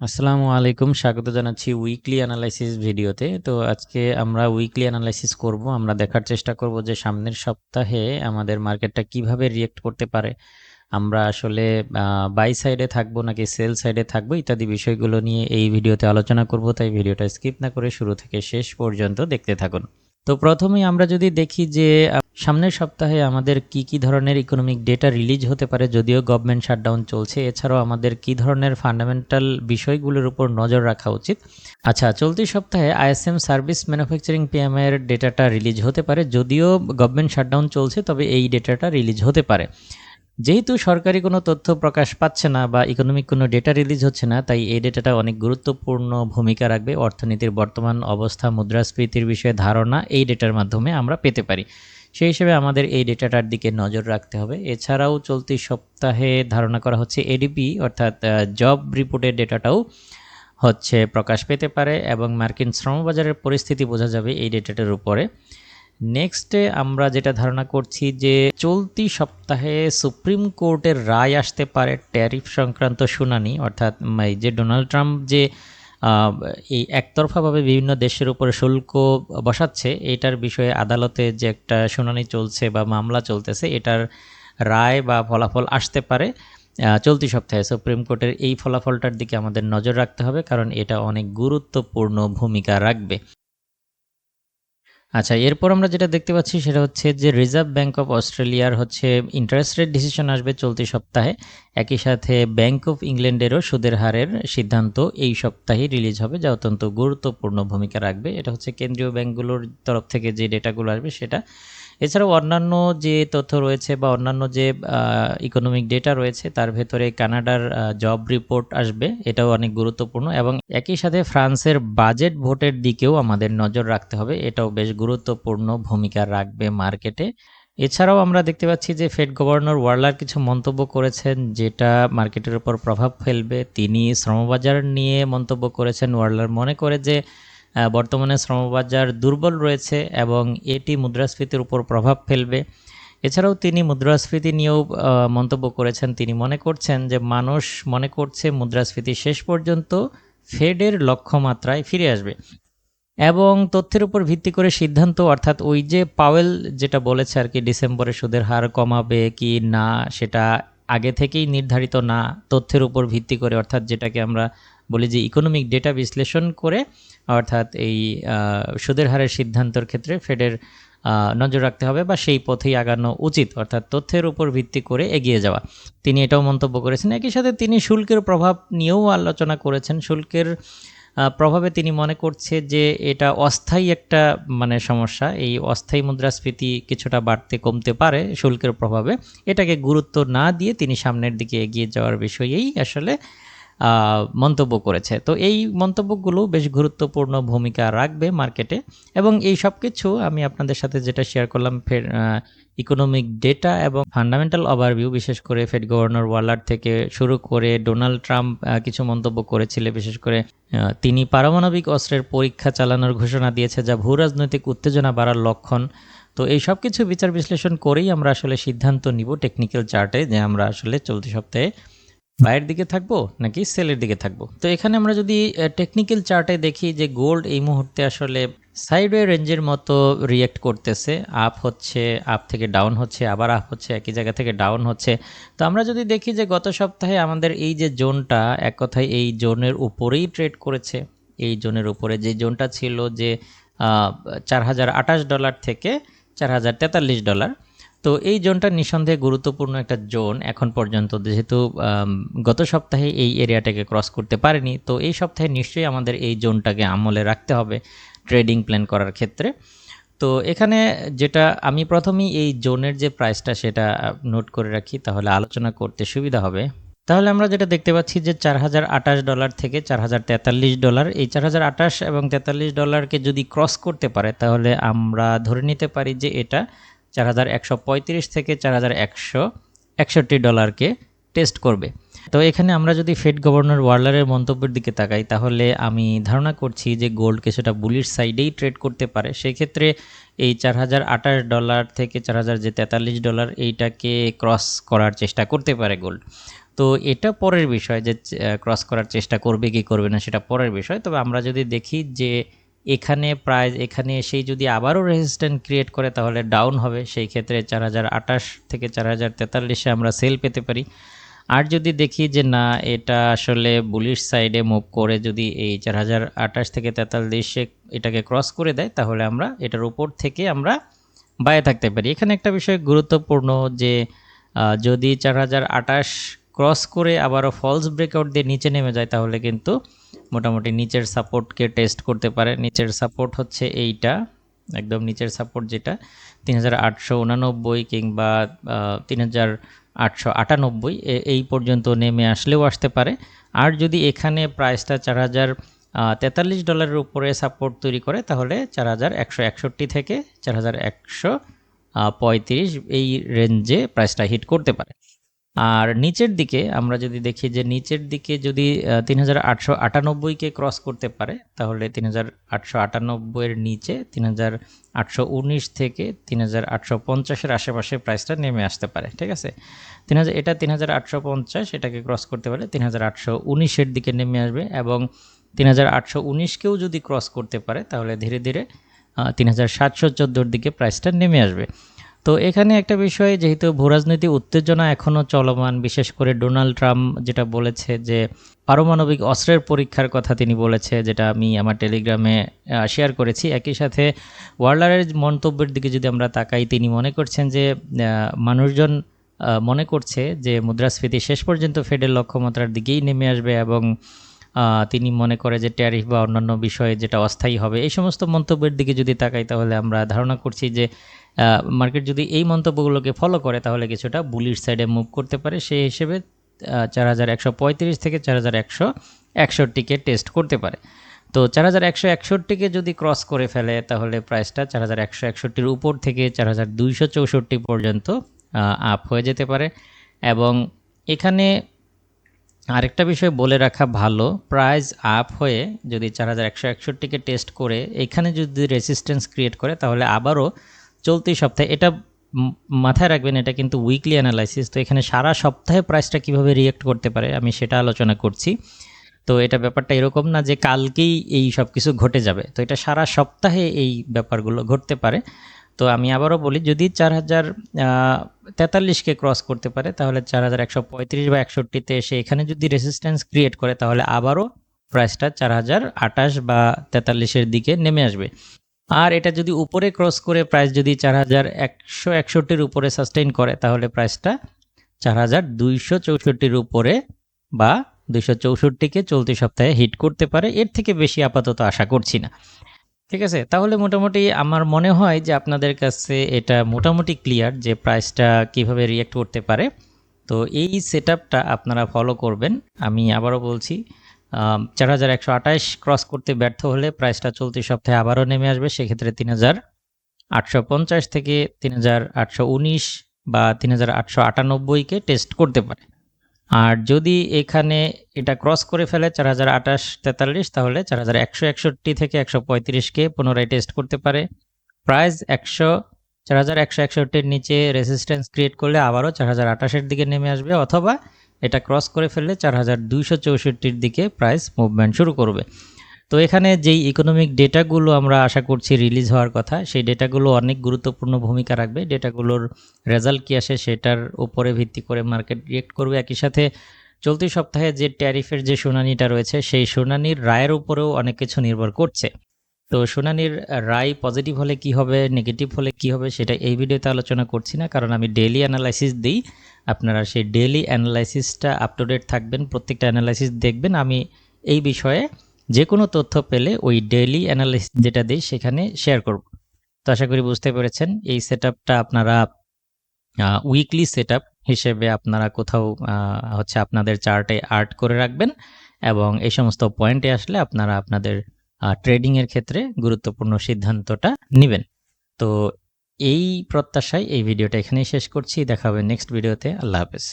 আসসালামু আলাইকুম, স্বাগত জানাচ্ছি উইকলি অ্যানালাইসিস ভিডিওতে। তো আজকে আমরা উইকলি অ্যানালাইসিস করব। আমরা দেখার চেষ্টা করব যে সামনের সপ্তাহে আমাদের মার্কেটটা কীভাবে রিয়েক্ট করতে পারে। আমরা আসলে বাই সাইডে থাকব নাকি সেল সাইডে থাকব, ইত্যাদি বিষয়গুলো নিয়ে এই ভিডিওতে আলোচনা করব। তাই ভিডিওটা স্কিপ না করে শুরু থেকে শেষ পর্যন্ত দেখতে থাকুন। তো প্রথমেই আমরা যদি দেখি যে সামনের সপ্তাহে আমাদের কি কি ধরনের ইকোনমিক ডেটা রিলিজ হতে পারে যদিও গভর্নমেন্ট শাটডাউন চলছে, এছাড়াও আমাদের কি ধরনের ফান্ডামেন্টাল বিষয়গুলোর উপর নজর রাখা উচিত? আচ্ছা চলতি সপ্তাহে আইএসএম সার্ভিস ম্যানুফ্যাকচারিং পিএমআই এর ডেটাটা রিলিজ হতে পারে যদিও গভর্নমেন্ট শাটডাউন চলছে, তবে এই ডেটাটা রিলিজ হতে পারে। যেহেতু সরকারি কোনো তথ্য প্রকাশ পাচ্ছে না বা ইকোনমিক কোনো ডেটা রিলিজ হচ্ছে না, তাই এই ডেটাটা অনেক গুরুত্বপূর্ণ ভূমিকা রাখবে। অর্থনীতির বর্তমান অবস্থা, মুদ্রাস্ফীতির বিষয়ে ধারণা, এই ডেটার মাধ্যমে আমরা পেতে পারি। সেই হিসেবে আমাদের এই ডেটাটার দিকে নজর রাখতে হবে। এছাড়াও চলতি সপ্তাহে ধারণা করা হচ্ছে এডিপি অর্থাৎ জব রিপোর্টের ডেটাটাও হচ্ছে প্রকাশ পেতে পারে এবং মার্কিন শ্রমবাজারের পরিস্থিতি বোঝা যাবে এই ডেটাটার উপরে। নেক্সটে আমরা যেটা ধারণা করছি যে চলতি সপ্তাহে সুপ্রিম কোর্টের রায় আসতে পারে ট্যারিফ সংক্রান্ত শুনানি, অর্থাৎ যে ডোনাল্ড ট্রাম্প যে এই একতরফাভাবে বিভিন্ন দেশের উপরে শুল্ক বসাচ্ছে, এটার বিষয়ে আদালতে যে একটা শুনানি চলছে বা মামলা চলতেছে, এটার রায় বা ফলাফল আসতে পারে চলতি সপ্তাহে। সুপ্রিম কোর্টের এই ফলাফলটার দিকে আমাদের নজর রাখতে হবে, কারণ এটা অনেক গুরুত্বপূর্ণ ভূমিকা রাখবে। আচ্ছা এরপর আমরা যেটা দেখতে পাচ্ছি সেটা হচ্ছে যে রিজার্ভ ব্যাঙ্ক অফ অস্ট্রেলিয়ার হচ্ছে ইন্টারেস্ট রেট ডিসিশন আসবে চলতি সপ্তাহে। একই সাথে ব্যাঙ্ক অফ ইংল্যান্ডেরও সুদের হারের সিদ্ধান্ত এই সপ্তাহে রিলিজ হবে, যা অত্যন্ত গুরুত্বপূর্ণ ভূমিকা রাখবে। এটা হচ্ছে কেন্দ্রীয় ব্যাঙ্কগুলোর তরফ থেকে যে ডেটাগুলো আসবে সেটা এছাড়াও অন্যান্য যে তথ্য রয়েছে বা অন্যান্য যে ইকোনমিক ডেটা রয়েছে, তার ভেতরে কানাডার জব রিপোর্ট আসবে, এটাও অনেক গুরুত্বপূর্ণ এবং একই সাথে ফ্রান্সের বাজেট ভোটের দিকেও আমাদের নজর রাখতে হবে, এটাও বেশ গুরুত্বপূর্ণ ভূমিকা রাখবে মার্কেটে এছাড়াও আমরা দেখতে পাচ্ছি যে ফেড গভর্নর ওয়ার্লার কিছু মন্তব্য করেছেন, যেটা মার্কেটের উপর প্রভাব ফেলবে। তিনি শ্রমবাজার নিয়ে মন্তব্য করেছেন ওয়ার্লার মনে করে যে বর্তমানে শ্রমবাজার দুর্বল রয়েছে এবং এটি মুদ্রাস্ফীতির উপর প্রভাব ফেলবে। এছাড়াও তিনি মুদ্রাস্ফীতি নিয়েও মন্তব্য করেছেন। তিনি মনে করছেন যে মানুষ মনে করছে মুদ্রাস্ফীতি শেষ পর্যন্ত ফেডের লক্ষ্যমাত্রায় ফিরে আসবে। এবং তথ্যের উপর ভিত্তি করে সিদ্ধান্ত, অর্থাৎ ওই যে পাওয়েল যেটা বলেছে আর কি, ডিসেম্বরে সুদের হার কমাবে কি না, সেটা আগে থেকেই নির্ধারিত না, তথ্যের উপর ভিত্তি করে, অর্থাৎ যেটাকে আমরা বলি যে ইকোনমিক ডেটা বিশ্লেষণ করে, অর্থাৎ এই সুদের হারের সিদ্ধান্তর ক্ষেত্রে ফেডের নজর রাখতে হবে বা সেই পথেই আগানো উচিত, অর্থাৎ তথ্যের উপর ভিত্তি করে এগিয়ে যাওয়া। তিনি এটাও মন্তব্য করেছেন। একই সাথে তিনি শুল্কের প্রভাব নিয়েও আলোচনা করেছেন। শুল্কের প্রভাবে তিনি মনে করছে যে এটা অস্থায়ী একটা মানে সমস্যা। এই অস্থায়ী মুদ্রাস্ফীতি কিছুটা বাড়তে কমতে পারে শুল্কের প্রভাবে। এটাকে গুরুত্ব না দিয়ে তিনি সামনের দিকে এগিয়ে যাওয়ার বিষয়েই আসলে মন্তব্য করেছে। তো এই মন্তব্যগুলো বেশ গুরুত্বপূর্ণ ভূমিকা রাখবে মার্কেটে এবং এই সব কিছু আমি আপনাদের সাথে যেটা শেয়ার করলাম, ফের ইকোনমিক ডেটা এবং ফান্ডামেন্টাল ওভারভিউ বিশেষ করে ফেড গভর্নর ওয়ালার থেকে শুরু করে ডোনাল্ড ট্রাম্প কিছু মন্তব্য করেছিলেন বিশেষ করে তিনি পারমাণবিক অস্ত্রের পরীক্ষা চালানোর ঘোষণা দিয়েছে যা ভূ রাজনৈতিক উত্তেজনা বাড়ার লক্ষণ। তো এই সব কিছু বিচার বিশ্লেষণ করেই আমরা আসলে সিদ্ধান্ত নিব টেকনিক্যাল চার্টে যে আমরা আসলে চলতি সপ্তাহে বাইয়ের দিকে থাকব নাকি সেলের দিকে থাকব? তো এখানে আমরা যদি টেকনিক্যাল চার্টে দেখি যে গোল্ড এই মুহূর্তে আসলে সাইডওয়ে রেঞ্জের মতো রিয়েক্ট করতেছে। আপ হচ্ছে আপ থেকে ডাউন হচ্ছে, আবার আপ হচ্ছে, একই জায়গা থেকে ডাউন হচ্ছে। তো আমরা যদি দেখি যে গত সপ্তাহে আমাদের এই যে জোনটা, এক কথায় এই জোনের উপরেই ট্রেড করেছে। এই জোনের উপরে যে জোনটা ছিল যে চার হাজার আঠাশ ডলার থেকে চার হাজার তেতাল্লিশ ডলার তো এই জোনটা নিঃসন্দেহে গুরুত্বপূর্ণ একটা জোন এখন পর্যন্ত, যেহেতু গত সপ্তাহে এই এরিয়াটাকে ক্রস করতে পারেনি, তো এই সপ্তাহে নিশ্চয়ই আমাদের এই জোনটাকে আমলে রাখতে হবে ট্রেডিং প্ল্যান করার ক্ষেত্রে। তো এখানে যেটা, আমি প্রথমেই এই জোনের যে প্রাইসটা সেটা নোট করে রাখি, তাহলে আলোচনা করতে সুবিধা হবে। তাহলে আমরা যেটা দেখতে পাচ্ছি যে চার হাজার আঠাশ ডলার থেকে চার হাজার তেতাল্লিশ ডলার এই চার হাজার আঠাশ এবং তেতাল্লিশ ডলারকে যদি ক্রস করতে পারে, তাহলে আমরা ধরে নিতে পারি যে এটা চার হাজার একশো পঁয়ত্রিশ থেকে চার হাজার একশো একষট্টি ডলারকে টেস্ট করবে। তো এখানে আমরা যদি ফেড গভর্নর ওয়ার্লারের মন্তব্যের দিকে তাকাই, তাহলে আমি ধারণা করছি যে গোল্ড কিছুটা বুলিশ সাইডেই ট্রেড করতে পারে। সেই ক্ষেত্রে এই চার হাজার আঠাশ ডলার থেকে চার হাজার যে তেতাল্লিশ ডলার এইটাকে ক্রস করার চেষ্টা করতে পারে গোল্ড। তো এটা পরের বিষয় যে ক্রস করার চেষ্টা করবে কি করবে না সেটা পরের বিষয়। তবে আমরা যদি দেখি যে এখানে প্রায় এখানে এসেই যদি আবারও রেজিস্ট্যান্ট ক্রিয়েট করে, তাহলে ডাউন হবে। সেই ক্ষেত্রে চার হাজার আটাশ থেকে চার হাজার তেতাল্লিশে আমরা সেল পেতে পারি। আর যদি দেখি যে না, এটা আসলে বুলিশ সাইডে মুভ করে যদি এই চার হাজার আটাশ থেকে তেতাল্লিশে এটাকে ক্রস করে দেয়, তাহলে আমরা এটার উপর থেকে আমরা বায়ে থাকতে পারি। এখানে একটা বিষয় গুরুত্বপূর্ণ যে যদি চার হাজার আটাশ ক্রস করে আবারও ফলস ব্রেকআউট দিয়ে নিচে নেমে যায়, তাহলে কিন্তু মোটামুটি নিচের সাপোর্টকে টেস্ট করতে পারে। নিচের সাপোর্ট হচ্ছে এইটা, একদম নিচের সাপোর্ট যেটা, তিন কিংবা তিন আটশো আটানব্বই এই পর্যন্ত নেমে আসলেও আসতে পারে। আর যদি এখানে প্রাইসটা চার হাজার তেতাল্লিশ ডলারের উপরে সাপোর্ট তৈরি করে, তাহলে চার হাজার একশো একষট্টি থেকে চার হাজার একশো পঁয়ত্রিশ এই রেঞ্জে প্রাইসটা হিট করতে পারে। আর নিচের দিকে আমরা যদি দেখি যে নিচের দিকে যদি তিন হাজার আটশো আটানব্বইকে ক্রস করতে পারে, তাহলে তিন হাজার আটশো আটানব্বইয়ের নিচে তিন হাজার আটশো উনিশ থেকে তিন হাজার আটশো পঞ্চাশের আশেপাশে প্রাইসটা নেমে আসতে পারে, ঠিক আছে? তিন হাজার, এটা তিন হাজার আটশো পঞ্চাশ, এটাকে ক্রস করতে পারে তিন হাজার আটশো উনিশের দিকে নেমে আসবে এবং তিন হাজার আটশো উনিশকেও যদি ক্রস করতে পারে, তাহলে ধীরে ধীরে তিন হাজার সাতশো চোদ্দোর দিকে প্রাইসটা নেমে আসবে। তো এখানে একটা বিষয়, যেহেতু ভূরাজনৈতিক উত্তেজনা এখনও চলমান, বিশেষ করে ডোনাল্ড ট্রাম্প যেটা বলেছে যে পারমাণবিক অস্ত্রের পরীক্ষার কথা তিনি বলেছে, যেটা আমি আমার টেলিগ্রামে শেয়ার করেছি। একই সাথে ওয়ার্লারের মন্তব্যের দিকে যদি আমরা তাকাই, তিনি মনে করছেন যে মানুষজন মনে করছে যে মুদ্রাস্ফীতি শেষ পর্যন্ত ফেডের লক্ষ্যমাত্রার দিকেই নেমে আসবে এবং তিনি মনে করে যে ট্যারিফ বা অন্যান্য বিষয়ে যেটা অস্থায়ী হবে, এই সমস্ত মন্তব্যের দিকে যদি তাকাই তাহলে আমরা ধারণা করছি যে মার্কেট যদি এই মন্তব্যগুলোকে ফলো করে তাহলে কিছুটা বুলির সাইডে মুভ করতে পারে। সেই হিসেবে চার হাজার একশো পঁয়ত্রিশ থেকে চার হাজার একশো একষট্টিকে টেস্ট করতে পারে। তো চার হাজার একশো একষট্টিকে যদি ক্রস করে ফেলে তাহলে প্রাইসটা চার হাজার একশো একষট্টির উপর থেকে চার হাজার দুইশো চৌষট্টি পর্যন্ত আপ হয়ে যেতে পারে। এবং এখানে আরেকটা বিষয় বলে রাখা ভালো প্রাইস আপ হয়ে যদি চার হাজার একশো একষট্টিকে টেস্ট করে, এখানে যদি রেসিস্ট্যান্স ক্রিয়েট করে, তাহলে আবারও চলতি সপ্তাহে, এটা মাথায় রাখবেন, এটা কিন্তু উইকলি অ্যানালাইসিস তো এখানে সারা সপ্তাহে প্রাইসটা কীভাবে রিয়েক্ট করতে পারে, আমি সেটা আলোচনা করছি। তো এটা ব্যাপারটা এরকম না যে কালকেই এই সব কিছু ঘটে যাবে, তো এটা সারা সপ্তাহে এই ব্যাপারগুলো ঘটতে পারে। তো আমি আবারও বলি, যদি চার হাজার তেতাল্লিশকে ক্রস করতে পারে, তাহলে চার হাজার একশো পঁয়ত্রিশ বা একষট্টিতে এসে এখানে যদি রেসিস্ট্যান্স ক্রিয়েট করে, তাহলে আবারও প্রাইসটা চার হাজার আটাশ বা তেতাল্লিশের দিকে নেমে আসবে। আর এটা যদি উপরে ক্রস করে প্রাইস যদি চার হাজার একশো একষট্টির উপরে সাস্টেইন করে, তাহলে প্রাইসটা চার হাজার দুইশো চৌষট্টির উপরে বা দুইশো চৌষট্টিকে চলতি সপ্তাহে হিট করতে পারে। এর থেকে বেশি আপাতত আশা করছি না। ঠিক আছে? তাহলে মোটামুটি আমার মনে হয় যে আপনাদের কাছে এটা মোটামুটি ক্লিয়ার যে প্রাইসটা কীভাবে রিয়েক্ট করতে পারে। তো এই সেট আপনারা ফলো করবেন। আমি আবারও বলছি চার হাজার একশো আঠাশ ক্রস করতে ব্যর্থ হলে প্রাইসটা চলতি সপ্তাহে আবারও নেমে আসবে। সেক্ষেত্রে তিন হাজার আটশো পঞ্চাশ থেকে তিন হাজার আটশো উনিশ বা তিন হাজার আটশো আটানব্বইকে টেস্ট করতে পারে। আর যদি এখানে এটা ক্রস করে ফেলে চার হাজার আঠাশ তেতাল্লিশ, তাহলে চার হাজার একশো একষট্টি থেকে একশো পঁয়ত্রিশকে পুনরায় টেস্ট করতে পারে। প্রাইস একশো, চার হাজার একশো একষট্টির নিচে রেসিস্ট্যান্স ক্রিয়েট করলে আবারও চার হাজার আঠাশের দিকে নেমে আসবে, অথবা এটা ক্রস করে ফেললে চার হাজার দুইশো চৌষট্টির দিকে প্রাইস মুভমেন্ট শুরু করবে। তো এখানে যেই ইকোনমিক ডেটাগুলো আমরা আশা করছি রিলিজ হওয়ার কথা, সেই ডেটাগুলো অনেক গুরুত্বপূর্ণ ভূমিকা রাখবে। ডেটাগুলোর রেজাল্ট কী আসে সেটার উপরে ভিত্তি করে মার্কেট রিয়েক্ট করবে। একই সাথে চলতি সপ্তাহে যে ট্যারিফের যে শুনানিটা রয়েছে, সেই শুনানির রায়ের উপরেও অনেক কিছু নির্ভর করছে। তো শুনানির রায় পজিটিভ হলে কি হবে নেগেটিভ হলে কি হবে, সেটা এই ভিডিওতে আলোচনা করছি না, কারণ আমি ডেলি অ্যানালাইসিস দিই। আপনারা সেই ডেলি অ্যানালাইসিসটা আপ টু ডেট থাকবেন, প্রত্যেকটা অ্যানালাইসিস দেখবেন। আমি এই বিষয়ে যে কোনো তথ্য পেলে ওই ডেইলি অ্যানালিসিস যেটা দিই সেখানে শেয়ার করব। তো আশা করি বুঝতে পেরেছেন, এই সেট আপনারা উইকলি সেট হিসেবে আপনারা কোথাও হচ্ছে আপনাদের চার্টে আর্ট করে রাখবেন এবং এই সমস্ত পয়েন্টে আসলে আপনারা আপনাদের ট্রেডিংয়ের ক্ষেত্রে গুরুত্বপূর্ণ সিদ্ধান্তটা নেবেন। তো এই প্রত্যাশায় এই ভিডিওটা এখানেই শেষ করছি, দেখা হবে নেক্সট ভিডিওতে আল্লাহ হাফেজ।